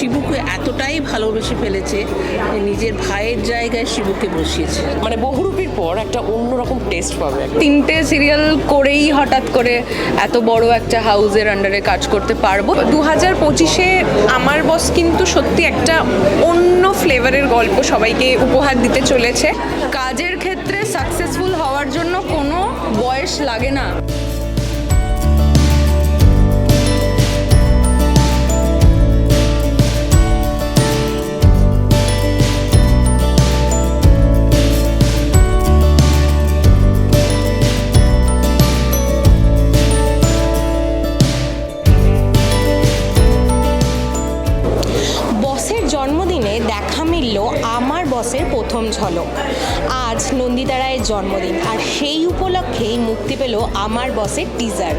শিবুকে এতটাই ভালোবেসে ফেলেছে নিজের ভাইয়ের জায়গায় শিবুকে বসিয়েছে। মানে বহুরূপীর পর একটা অন্যরকম টেস্ট পাবে তিনটে সিরিয়াল করেই হঠাৎ করে এত বড় একটা হাউজের আন্ডারে কাজ করতে পারব। দু হাজার পঁচিশে আমার বস কিন্তু সত্যি একটা অন্য ফ্লেভারের গল্প সবাইকে উপহার দিতে চলেছে। কাজের ক্ষেত্রে সাকসেসফুল হওয়ার জন্য কোনো বয়স লাগে না। ঝলক। আজ নন্দিতা রায়ের জন্মদিন আর সেই উপলক্ষেই মুক্তি পেল আমার বসের টিজার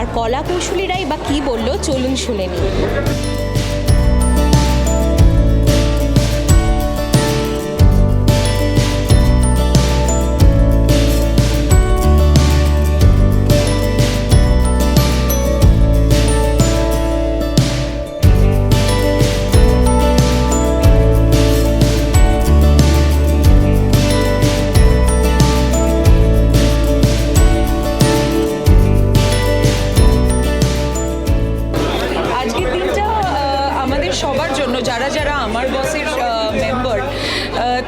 আর কলা কৌশলীরাই বা কি বলল চলুন শুনে নিই। যারা আমার বসের মেম্বার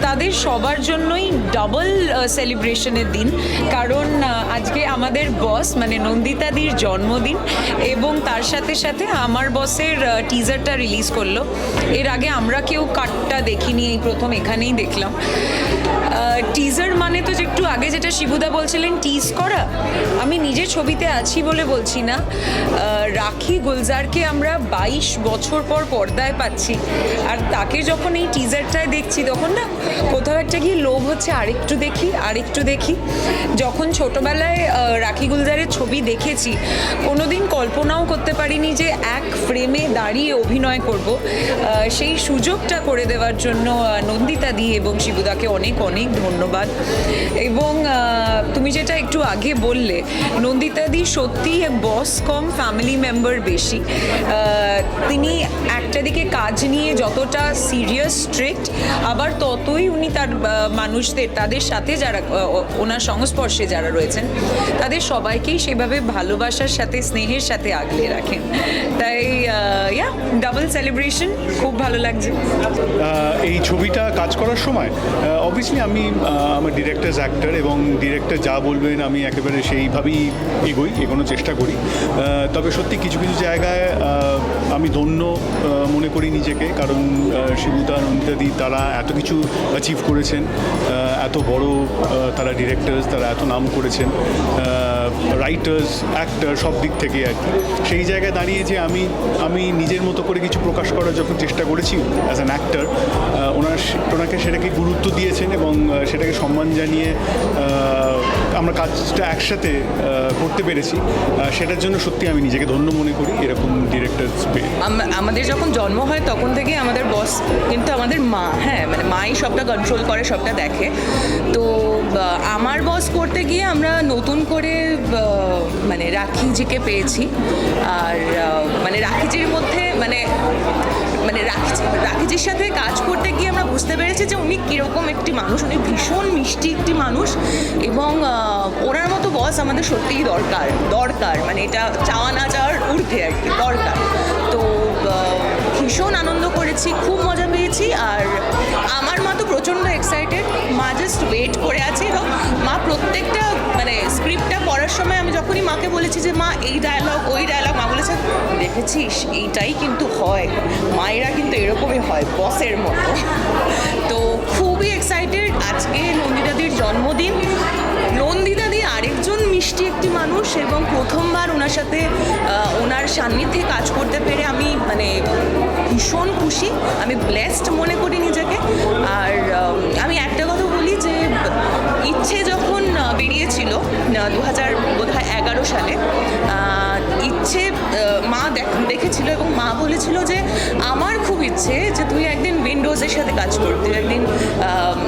তাদের সবার জন্যই ডাবল সেলিব্রেশনের দিন। কারণ আজকে আমাদের বস মানে নন্দিতাদির জন্মদিন এবং তার সাথে সাথে আমার বসের টিজারটা রিলিজ করল। এর আগে আমরা কেউ কাটটা দেখিনি, এই প্রথম এখানেই দেখলাম। টিজার মানে তো একটু আগে যেটা শিবুদা বলছিলেন টিজ করা। আমি নিজে ছবিতে আছি বলে বলছি না। রাখি গুলজারকে আমরা বাইশ বছর পর পর্দায় পাচ্ছি। আর তাকে যখন এই টিজারটায় দেখছি, তখন না কোথাও একটা গিয়ে লোভ হচ্ছে, আরেকটু দেখি আরেকটু দেখি। যখন ছোটবেলায় রাখি গুলজারের ছবি দেখেছি, কোনোদিন কল্পনাও করতে পারিনি যে এক ফ্রেমে দাঁড়িয়ে অভিনয় করব। সেই সুযোগটা করে দেওয়ার জন্য নন্দিতা দি এবং শিবুদাকে অনেক অনেক ধন্যবাদ। এবং তুমি যেটা একটু আগে বললে নন্দিতাদি সত্যি বস কম ফ্যামিলি মেম্বার বেশি। তিনি একটা দিকে কাজ নিয়ে যতটা সিরিয়াস স্ট্রিক্ট আবার ততই উনি তার মানুষদের, তাদের সাথে যারা ওনার সংস্পর্শে যারা রয়েছেন, তাদের সবাইকেই সেভাবে ভালোবাসার সাথে, স্নেহের সাথে আগলে রাখেন। তাই ইয়া ডাবল সেলিব্রেশন খুব ভালো লাগছে। এই ছবিটা কাজ করার সময় অবভিয়াসলি আমি আমার ডিরেক্টার্স অ্যাক্টর এবং ডিরেক্টর যা বলবেন, আমি একেবারে সেইভাবেই এগোই, এগোনোর চেষ্টা করি। তবে সত্যি কিছু কিছু জায়গায় আমি ধন্য মনে করি নিজেকে, কারণ শিবুদা নন্দিতাদি তারা এত কিছু অ্যাচিভ করেছেন এত বড় তারা ডিরেক্টার্স তারা এত নাম করেছেন রাইটার্স অ্যাক্টর সব দিক থেকে আর কি। সেই জায়গায় দাঁড়িয়ে যে আমি আমি নিজের মতো করে কিছু প্রকাশ করার যখন চেষ্টা করেছি অ্যাজ অ্যান অ্যাক্টার ওনার ওনাকে সেটাকে গুরুত্ব দিয়েছেন এবং সেটাকে সম্মান জানিয়ে আমরা কাজটা একসাথে করতে পেরেছি। সেটার জন্য সত্যি আমি নিজেকে ধন্য মনে করি এরকম ডিরেক্টরস পেয়ে। আমাদের যখন জন্ম হয় তখন থেকে আমাদের বস কিন্তু আমাদের মা হ্যাঁ মানে মাই সবটা কন্ট্রোল করে, সবটা দেখে। তো আমার বস করতে গিয়ে আমরা নতুন করে মানে রাখিজিকে পেয়েছি। আর মানে রাখিজির মধ্যে মানে মানে রাখিজি, রাখিজির সাথে কাজ করতে গিয়ে আমরা বুঝতে পেরেছি যে উনি কীরকম একটি মানুষ, উনি ভীষণ মিষ্টি একটি মানুষ এবং ওনার মতো বস আমাদের সত্যিই দরকার দরকার। মানে এটা চাওয়া না চাওয়ার ঊর্ধ্বে আর কি, দরকার। তো ভীষণ আনন্দ করেছি, খুব মজা পেয়েছি আর আমার মা তো প্রচণ্ড এক্সাইটেড মা জাস্ট ওয়েট করে আছে এবং মা প্রত্যেকটা মানে স্ক্রিপ্টটা পড়ার সময় আমি যখনই মাকে বলেছি যে, মা, এই ডায়লগ ওই ডায়লগ মা বলেছে, দেখেছিস, এইটাই কিন্তু হয়। মায়েরা কিন্তু এরকমই হয় বসের মতো। তো খুবই এক্সাইটেড আজকে নন্দিতাদির জন্মদিন। নন্দিতাদি আরেকজন মিষ্টি একটি মানুষ এবং প্রথমবার ওনার সাথে ওনার সান্নিধ্যে কাজ করতে পেরে আমি মানে ভীষণ খুশি। আমি ব্লেসড মনে করি নিজেকে। আর আমি একটা কথা বলি যে, ইচ্ছে যখন বেরিয়েছিল দু হাজার বোধ হয় এগারো সালে আহ, মা দেখ- দেখেছিল এবং মা বলেছিল যে আমার খুব ইচ্ছে যে তুই একদিন উইন্ডোজের সাথে কাজ করবি তুই একদিন আহ,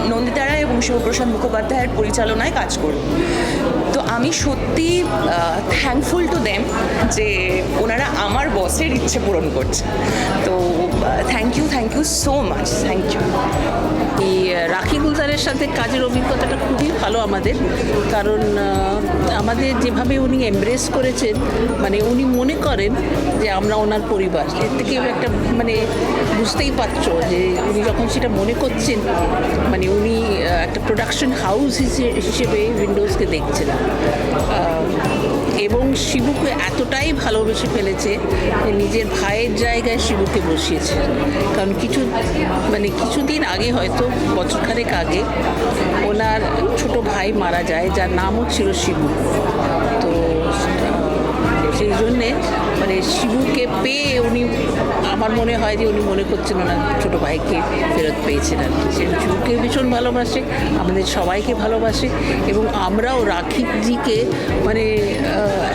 নন্দিতা রায় এবং শিবপ্রসাদ মুখোপাধ্যায়ের পরিচালনায় কাজ করবি তো আমি সত্যি থ্যাঙ্কফুল টু দেম যে ওনারা আমার বসের ইচ্ছে পূরণ করছে। তো thank you thank you so much thank you এই রাখি গুলজারের সাথে কাজের অভিজ্ঞতাটা খুবই ভালো আমাদের। কারণ আমাদের যেভাবে উনি এমব্রেস করেছেন মানে উনি মনে করেন যে আমরা ওনার পরিবার। এর থেকে একটা মানে বুঝতেই পারছ যে উনি যখন সেটা মনে করছেন মানে উনি একটা প্রোডাকশন হাউস হিসেবে উইন্ডোজকে দেখছেন। এবং শিবুকে এতটাই ভালোবেসে ফেলেছে যে নিজের ভাইয়ের জায়গায় শিবুকে বসিয়েছে। কারণ কিছু মানে কিছুদিন আগে হয়তো, বছরখানেক আগে ওনার ছোট ভাই মারা যায়, যার নামও ছিল শিবু। তো সেই জন্যে মানে শিবুকে পেয়ে উনি, আমার মনে হয় যে উনি মনে করছেন ওনার ছোটো ভাইকে ফেরত পেয়েছেন আর কি। সে শিবুকে ভীষণ ভালোবাসে, আমাদের সবাইকে ভালোবাসে এবং আমরাও রাখিবজিকে মানে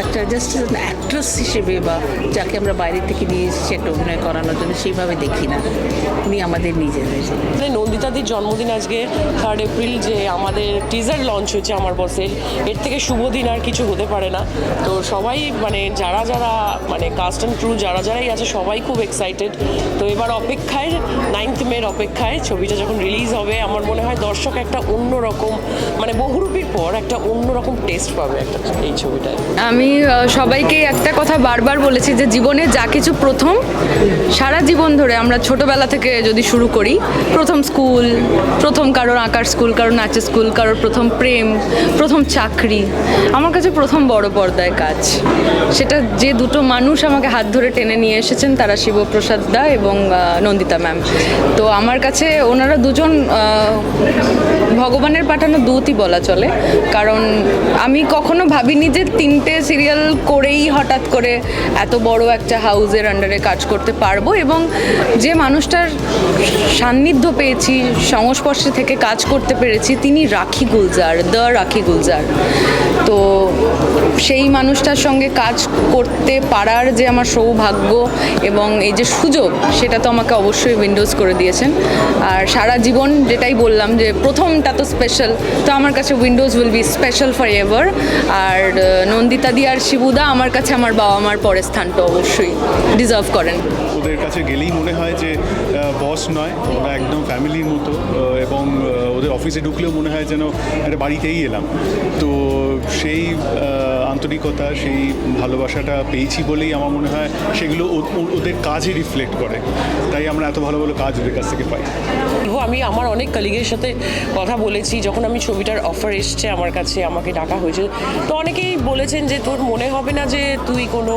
একটা জাস্ট অ্যাক্ট্রেস হিসেবে বা যাকে আমরা বাইরে থেকে নিয়ে এসেছি একটা অভিনয় করানোর জন্য সেইভাবে দেখি না। উনি আমাদের নিজেদের মানে নন্দিতাদির জন্মদিন আজকে থার্ড এপ্রিল যে আমাদের টিজার লঞ্চ হয়েছে আমার বসের এর থেকে শুভ দিন আর কিছু হতে পারে না। তো সবাই মানে যারা যারা মানে কাস্ট অ্যান্ড ক্রু যারা যারাই আছে, সবাই খুব এক্সাইটেড তো এবার অপেক্ষায় নাইন্থ মের অপেক্ষায় ছবিটা যখন রিলিজ হবে, আমার মনে হয় দর্শক একটা অন্যরকম মানে বহুরূপীর পর একটা অন্যরকম টেস্ট পাবে একটা এই ছবিটায়। আমি সবাইকে একটা কথা বারবার বলেছি যে জীবনে যা কিছু প্রথম, সারা জীবন ধরে আমরা ছোটবেলা থেকে যদি শুরু করি, প্রথম স্কুল প্রথম কারোর আঁকার স্কুল কারোর নাচের স্কুল কারোর প্রথম প্রেম, প্রথম চাকরি, আমার কাছে প্রথম বড় পর্দায় কাজ। সেটা যে দুটো মানুষ আমাকে হাত ধরে টেনে নিয়ে এসেছেন তারা শিবপ্রসাদ দা এবং নন্দিতা ম্যাম। তো আমার কাছে ওনারা দুজন ভগবানের পাঠানো দূতই বলা চলে। কারণ আমি কখনো ভাবিনি যে তিনটে সিরিয়াল করেই হঠাৎ করে এত বড় একটা হাউজের আন্ডারে কাজ করতে পারব এবং যে মানুষটার সান্নিধ্য পেয়েছি, সংস্পর্শে থেকে কাজ করতে পেরেছি, তিনি রাখি গুলজার, দ্য রাখি গুলজার। তো সেই মানুষটার সঙ্গে কাজ করতে পারার যে আমার সৌভাগ্য এবং এই যে সুযোগ, সেটা তো আমাকে অবশ্যই উইন্ডোজ করে দিয়েছেন। আর সারা জীবন যেটাই বললাম যে প্রথমটা তো স্পেশাল তো আমার কাছে Windows will be special forever আর নন্দিতা দি আর শিবুদা আমার কাছে আমার বাবা মার পরের স্থানটা অবশ্যই ডিজার্ভ করেন। ওদের কাছে গেলেই মনে হয় যে বস নয়, ওরা একদম ফ্যামিলির মতো এবং ওদের অফিসে ঢুকলেও মনে হয় যেন একটা বাড়িতেই এলাম। তো সেই আন্তরিকতা, সেই ভালোবাসাটা পেয়েছি বলেই আমার মনে হয় সেগুলো ওদের কাজে রিফ্লেক্ট করে। তাই আমরা এত ভালো ভালো কাজ ওদের কাছ থেকে পাই। আমি আমার অনেক কলিগের সাথে কথা বলেছি, যখন আমি ছবিটার অফার এসছে আমার কাছে, আমাকে ডাকা হয়েছে তো অনেকেই বলেছেন যে, তোর মনে হবে না যে, তুই কোনো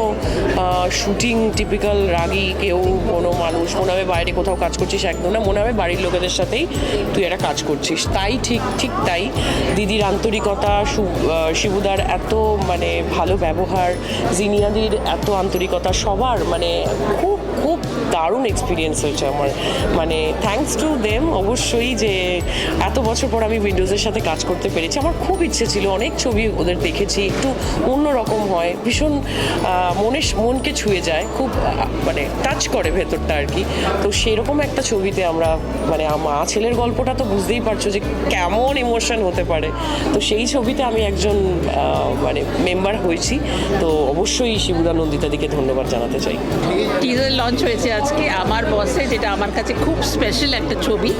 শুটিং টিপিক্যাল রাগী কেউ কোনো মানুষ, মনে হবে বাইরে কোথাও কাজ করছিস একদম না, মনে হবে বাড়ির লোকেদের সাথেই তুই একটা কাজ করছিস। তাই ঠিক ঠিক তাই। দিদির আন্তরিকতা শিবুদার এত মানে ভালো ব্যবহার, জিনিয়াদির এত আন্তরিকতা, সবার মানে খুব খুব দারুণ এক্সপিরিয়েন্স হয়েছে আমার। মানে থ্যাঙ্কস টু দেম অবশ্যই যে এত বছর পর আমি উইন্ডোজের সাথে কাজ করতে পেরেছি। আমার খুব ইচ্ছে ছিল, অনেক ছবি ওদের দেখেছি, একটু অন্যরকম হয়। ভীষণ মনে মনকে ছুঁয়ে যায়, খুব মানে টাচ করে ভেতরটা আর কি। তো সেরকম একটা ছবিতে আমরা মানে মা ছেলের গল্পটা তো বুঝতেই পারছ যে কেমন ইমোশন হতে পারে। তো সেই ছবিতে আমি একজন মানে মেম্বার হয়েছি। তো অবশ্যই শিবুদা নন্দিতাদিকে ধন্যবাদ জানাতে চাই। টিজার লঞ্চ হয়েছে আজকে আমার বসে, যেটা আমার কাছে খুব স্পেশাল একটা ছবি।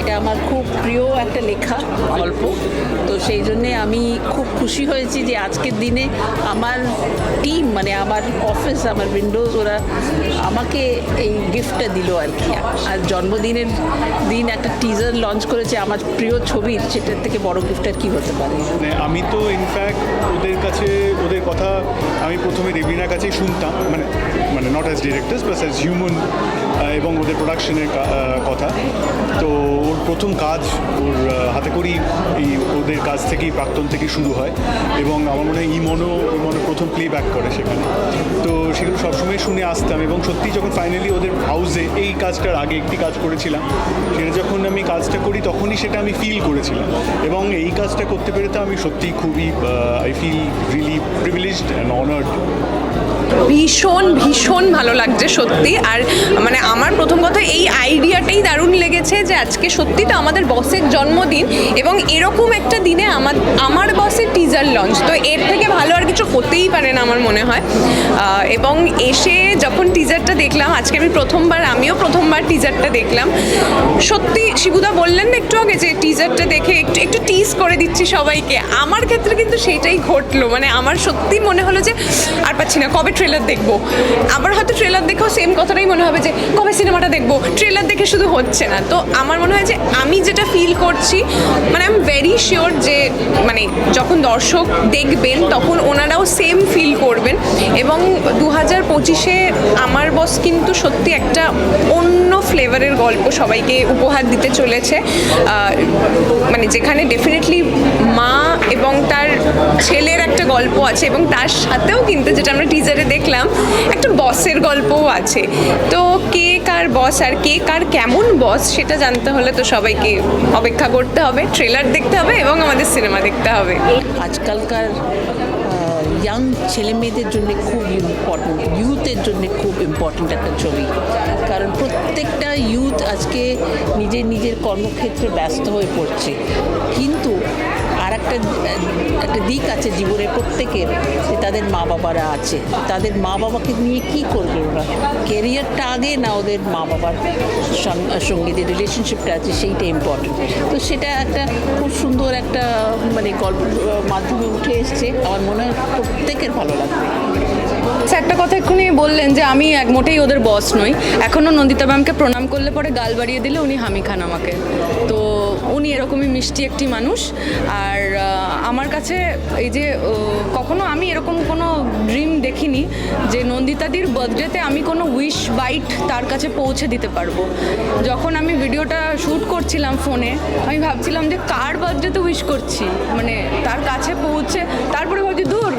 এটা আমার খুব প্রিয় একটা লেখা, গল্প। তো সেই জন্যে আমি খুব খুশি হয়েছি যে আজকের দিনে আমার টিম মানে আমার অফিস আমার উইন্ডোজ ওরা আমাকে এই গিফটটা দিল আর কি। আর জন্মদিনের দিন একটা টিজার লঞ্চ করেছে আমার প্রিয় ছবির সেটার থেকে বড় গিফট আর কি হতে পারে। মানে আমি তো ইনফ্যাক্ট ওদের কাছে, ওদের কথা আমি প্রথমে রেবিনার কাছেই শুনতাম মানে মানে not as directors plus as human এবং ওদের প্রোডাকশনের কথা। তো ওর প্রথম কাজ ওর হাতে করেই এই ওদের কাজ থেকেই প্রাক্তন থেকে শুরু হয়। এবং আমার মনে হয় ইমনও ইমনও প্রথম প্লে ব্যাক করে সেখানে। তো সেগুলো সবসময় শুনে আসতাম এবং সত্যি যখন ফাইনালি ওদের হাউসে এই কাজটার আগে একটি কাজ করেছিলাম, সেটা যখন আমি কাজটা করি তখনই সেটা আমি ফিল করেছিলাম। এবং এই কাজটা করতে পেরে তো আমি সত্যিই খুবই I feel really privileged and honoured ভীষণ ভীষণ ভালো লাগছে সত্যি। আর মানে আমার প্রথম কথা, এই আইডিয়াটাই দারুণ লেগেছে যে আজকে সত্যি তো আমাদের বসের জন্মদিন এবং এরকম একটা দিনে আমার আমার বসের টিজার লঞ্চ তো এর থেকে ভালো আর কিছু হতেই পারে না আমার মনে হয়। এবং এসে যখন টিজারটা দেখলাম, আজকে আমি প্রথমবার, আমিও প্রথমবার টিজারটা দেখলাম। সত্যি শিবুদা বললেন না একটু আগে যে টিজারটা দেখে একটু একটু টিজ করে দিচ্ছি সবাইকে। আমার ক্ষেত্রে কিন্তু সেটাই ঘটলো। মানে আমার সত্যি মনে হলো যে, আর পাচ্ছি না। কবে ট্রেলার দেখব। আবার হয়তো ট্রেলার দেখেও সেম কথাটাই মনে হবে যে, কবে সিনেমাটা দেখব? ট্রেলার দেখে শুধু হচ্ছে না। তো আমার মনে হয় যে, আমি যেটা ফিল করছি মানে আই এম ভেরি শিওর যে মানে যখন দর্শক দেখবেন, তখন ওনারাও সেম ফিল করবেন। এবং দু হাজার পঁচিশে আমার বস কিন্তু সত্যি একটা অন্য ফ্লেভারের গল্প সবাইকে উপহার দিতে চলেছে। মানে যেখানে ডেফিনেটলি মা এবং তার ছেলের একটা গল্প আছে এবং তার সাথেও কিন্তু যেটা আমরা টিজারে দেখলাম, একটা বসের গল্পও আছে। তো কে কার বস আর কে কার কেমন বস সেটা জানতে হলে তো সবাইকে অপেক্ষা করতে হবে ট্রেলার দেখতে হবে এবং আমাদের সিনেমা দেখতে হবে। আজকালকার ইয়াং ছেলে মেয়েদের জন্য খুব ইম্পর্টেন্ট ইউথের জন্য খুব ইম্পর্টেন্ট একটা ছবি। কারণ প্রত্যেকটা ইউথ আজকে নিজের নিজের কর্মক্ষেত্রে ব্যস্ত হয়ে পড়ছে। কিন্তু একটা একটা দিক আছে জীবনে প্রত্যেকের যে তাদের মা বাবারা আছে। তাদের মা বাবাকে নিয়ে কি করবে ওরা? কেরিয়ারটা আগে না ওদের মা বাবার সঙ্গে যে রিলেশনশিপটা আছে সেইটা ইম্পর্টেন্ট তো সেটা একটা খুব সুন্দর একটা মানে গল্প, মাধ্যমে উঠে এসছে। আমার মনে হয় প্রত্যেকের ভালো লাগবে। আচ্ছা একটা কথা এক্ষুনি বললেন যে আমি এক মোটেই ওদের বস নই। এখনও নন্দিতা ম্যামকে প্রণাম করলে পরে গাল বাড়িয়ে দিলে উনি হামি খান আমাকে। তো উনি এরকমই মিষ্টি একটি মানুষ। আর আমার কাছে এই যে কখনো আমি এরকম কোনো ড্রিম দেখিনি যে নন্দিতাদির বার্থডেতে আমি কোনো উইশ বাইট তার কাছে পৌঁছে দিতে পারব। যখন আমি ভিডিওটা শ্যুট করছিলাম ফোনে আমি ভাবছিলাম যে কার বার্থডেতে উইশ করছি? মানে তার কাছে পৌঁছে, তারপরে ভাবছি, দূর,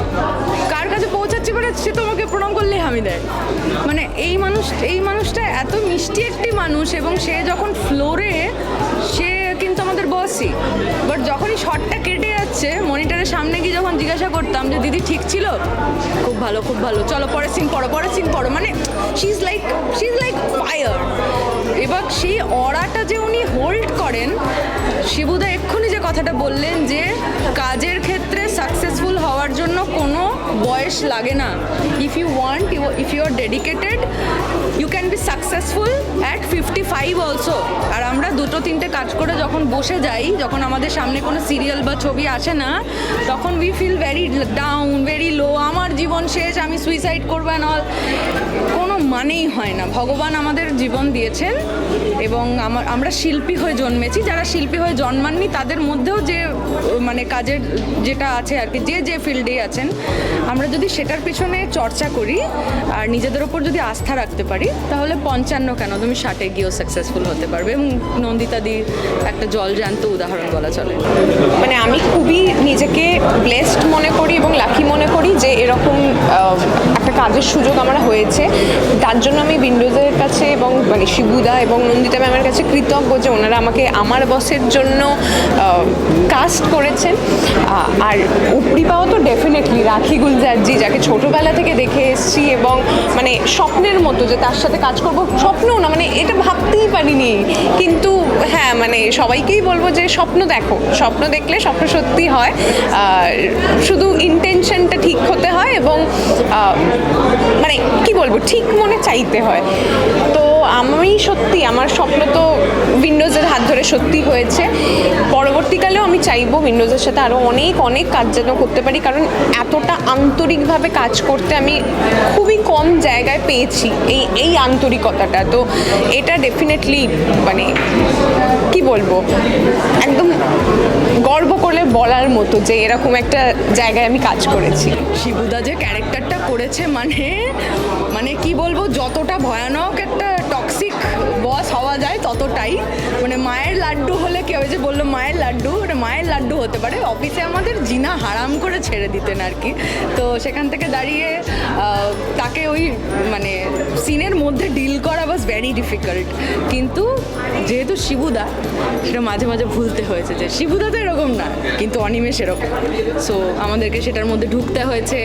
কার কাছে পৌঁছাচ্ছি মানে সে তোমাকে প্রণাম করলেই হামি দেয়। মানে এই মানুষ, এই মানুষটা এত মিষ্টি একটি মানুষ এবং সে যখন ফ্লোরে সে কিন্তু আমাদের বসই বাট যখনই শটটা কেটে যাচ্ছে মনিটরের সামনে গিয়ে যখন জিজ্ঞাসা করতাম যে, দিদি, ঠিক ছিল? খুব ভালো খুব ভালো। চলো, পরের সিন পড়ো, পরের সিন পড়ো। মানে she is like she is like fire এবার সেই অরাটা যে উনি হোল্ড করেন শিবুদা এক্ষুনি যে কথাটা বললেন যে কাজের ক্ষেত্রে সাকসেসফুল হওয়ার জন্য কোনো বয়স লাগে না। If you want if you are dedicated you can be successful at fifty five also আর আমরা দুটো তিনটে কাজ করে যখন বসে যাই, যখন আমাদের সামনে কোনো সিরিয়াল বা ছবি আসে না, তখন we feel very down very low আমার জীবন শেষ, আমি সুইসাইড করব অল কোনো মানেই হয় না। ভগবান আমাদের জীবন দিয়েছেন। এবং আমার, আমরা শিল্পী হয়ে জন্মেছি। যারা শিল্পী হয়ে জন্মাননি, তাদের মধ্যেও যে মানে কাজের যেটা আছে আর কি, যে যে ফিল্ডে আছেন, আমরা যদি সেটার পিছনে চর্চা করি আর নিজেদের ওপর যদি আস্থা রাখতে পারি, তাহলে পঞ্চান্ন কেন? তুমি ষাটে গিয়েও সাকসেসফুল হতে পারবে এবং নন্দিতাদি একটা জল জলজান্ত উদাহরণ বলা চলে। মানে আমি খুবই নিজেকে ব্লেসড মনে করি এবং লাকি মনে করি যে এরকম একটা কাজের সুযোগ আমার হয়েছে। তার জন্য আমি উইন্ডোজের কাছে এবং মানে শিবুদা এবং নন্দিতা ম্যামের কাছে কৃতজ্ঞ যে ওনারা আমাকে আমার বসের জন্য কাস্ট করেছেন। আর উপরি পাওয়া তো ডেফিনেটলি রাখি গুলজারজি, যাকে ছোটোবেলা থেকে দেখে এসেছি এবং মানে স্বপ্নের মতো যে তার সাথে কাজ করব, স্বপ্নও না মানে এটা ভাবতেই পারিনি। কিন্তু হ্যাঁ মানে সবাইকেই বলব যে স্বপ্ন দেখো, স্বপ্ন দেখলে স্বপ্ন সত্যি হয়। শুধু ইন্টেনশনটা ঠিক হতে হয় এবং মানে কি বলব, ঠিক মনে চাইতে হয়। তো আমি সত্যি, আমার স্বপ্ন তো উইন্ডোজের হাত ধরে সত্যি হয়েছে। পরবর্তীকালেও আমি চাইব উইন্ডোজের সাথে আরও অনেক অনেক কাজ যেন করতে পারি, কারণ এতটা আন্তরিকভাবে কাজ করতে আমি খুবই কম জায়গায় পেয়েছি এই এই আন্তরিকতাটা। তো এটা ডেফিনেটলি মানে কি বলব, একদম গর্ব করলে বলার মতো যে এরকম একটা জায়গায় আমি কাজ করেছি। শিবুদা যে ক্যারেক্টারটা করেছে মানে মানে কি বলব, যতটা ভয়ানক একটা যায় ততটাই। মানে মায়ের লাড্ডু হলে কেউ যে বলল, মায়ের লাড্ডু? ওটা মায়ের লাড্ডু হতে পারে। অফিসে আমাদের জিনা হারাম করে ছেড়ে দিতেন আর কি। তো সেখান থেকে দাঁড়িয়ে তাকে ওই মানে সিনের মধ্যে ডিল করা বাস ভেরি ডিফিকাল্ট কিন্তু যেহেতু শিবুদা, সেটা মাঝে মাঝে ভুলতে হয়েছে যে শিবুদা তো এরকম না, কিন্তু অনিমেষ এরকম সো আমাদেরকে সেটার মধ্যে ঢুকতে হয়েছে।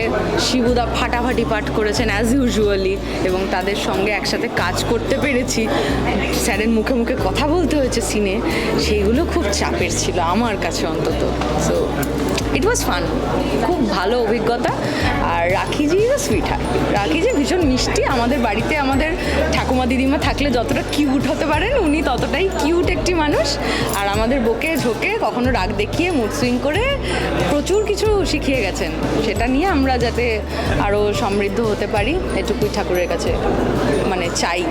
শিবুদা ফাটাফাটি পাঠ করেছেন অ্যাজ ইউজুয়ালি এবং তাদের সঙ্গে একসাথে কাজ করতে পেরেছি। স্যারের মুখে মুখে কথা বলতে হয়েছে সিনে সেইগুলো খুব চাপের ছিল আমার কাছে অন্তত। সো ইট ওয়াজ ফান খুব ভালো অভিজ্ঞতা। আর Rakhiji is sweetheart Rakhiji ভীষণ মিষ্টি। আমাদের বাড়িতে আমাদের ঠাকুমা দিদিমা থাকলে যতটা কিউট হতে পারেন, উনি ততটাই কিউট একটি মানুষ। আর আমাদের বকে ঝোঁকে কখনো রাগ দেখিয়ে মুড সুইং করে প্রচুর কিছু শিখিয়ে গেছেন। সেটা নিয়ে আমরা যাতে আরও সমৃদ্ধ হতে পারি, এটুকুই ঠাকুরের কাছে মানে চাই।